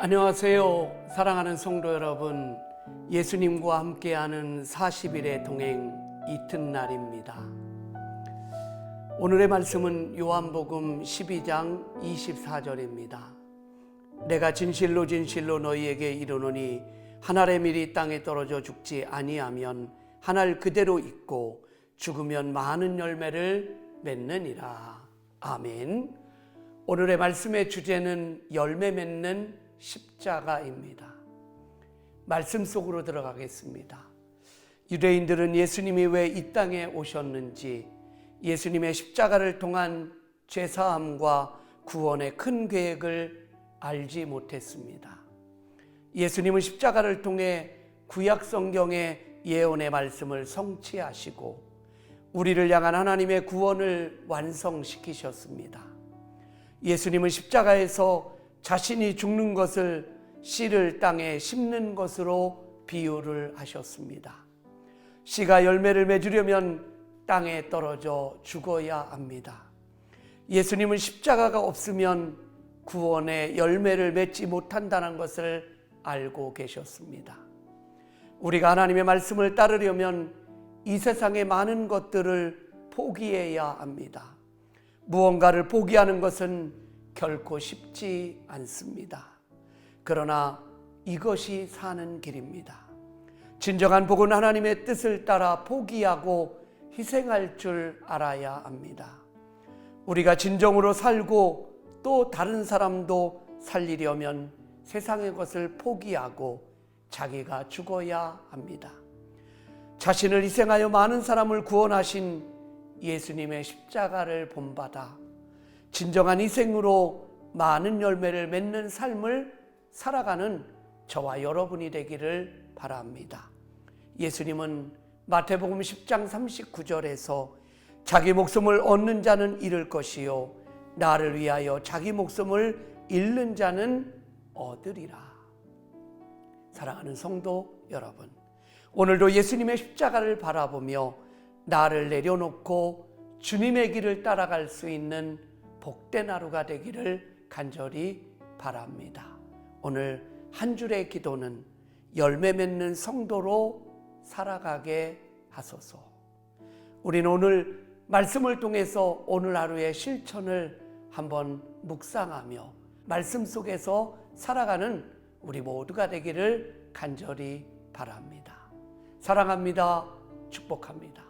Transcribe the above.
안녕하세요. 사랑하는 성도 여러분. 예수님과 함께하는 40일의 동행 이튿날입니다. 오늘의 말씀은 요한복음 12장 24절입니다. 내가 진실로 진실로 너희에게 이르노니 한 알의 밀이 땅에 떨어져 죽지 아니하면 한알 그대로 있고 죽으면 많은 열매를 맺느니라. 아멘. 오늘의 말씀의 주제는 열매 맺는 십자가입니다. 말씀 속으로 들어가겠습니다. 유대인들은 예수님이 왜 이 땅에 오셨는지 예수님의 십자가를 통한 죄사함과 구원의 큰 계획을 알지 못했습니다. 예수님은 십자가를 통해 구약 성경의 예언의 말씀을 성취하시고 우리를 향한 하나님의 구원을 완성시키셨습니다. 예수님은 십자가에서 자신이 죽는 것을 씨를 땅에 심는 것으로 비유를 하셨습니다. 씨가 열매를 맺으려면 땅에 떨어져 죽어야 합니다. 예수님은 십자가가 없으면 구원의 열매를 맺지 못한다는 것을 알고 계셨습니다. 우리가 하나님의 말씀을 따르려면 이 세상의 많은 것들을 포기해야 합니다. 무언가를 포기하는 것은 결코 쉽지 않습니다. 그러나 이것이 사는 길입니다. 진정한 복은 하나님의 뜻을 따라 포기하고 희생할 줄 알아야 합니다. 우리가 진정으로 살고 또 다른 사람도 살리려면 세상의 것을 포기하고 자기가 죽어야 합니다. 자신을 희생하여 많은 사람을 구원하신 예수님의 십자가를 본받아 진정한 희생으로 많은 열매를 맺는 삶을 살아가는 저와 여러분이 되기를 바랍니다. 예수님은 마태복음 10장 39절에서 자기 목숨을 얻는 자는 잃을 것이요 나를 위하여 자기 목숨을 잃는 자는 얻으리라. 사랑하는 성도 여러분, 오늘도 예수님의 십자가를 바라보며 나를 내려놓고 주님의 길을 따라갈 수 있는 복된 하루가 되기를 간절히 바랍니다. 오늘 한 줄의 기도는 열매 맺는 성도로 살아가게 하소서. 우리는 오늘 말씀을 통해서 오늘 하루의 실천을 한번 묵상하며 말씀 속에서 살아가는 우리 모두가 되기를 간절히 바랍니다. 사랑합니다. 축복합니다.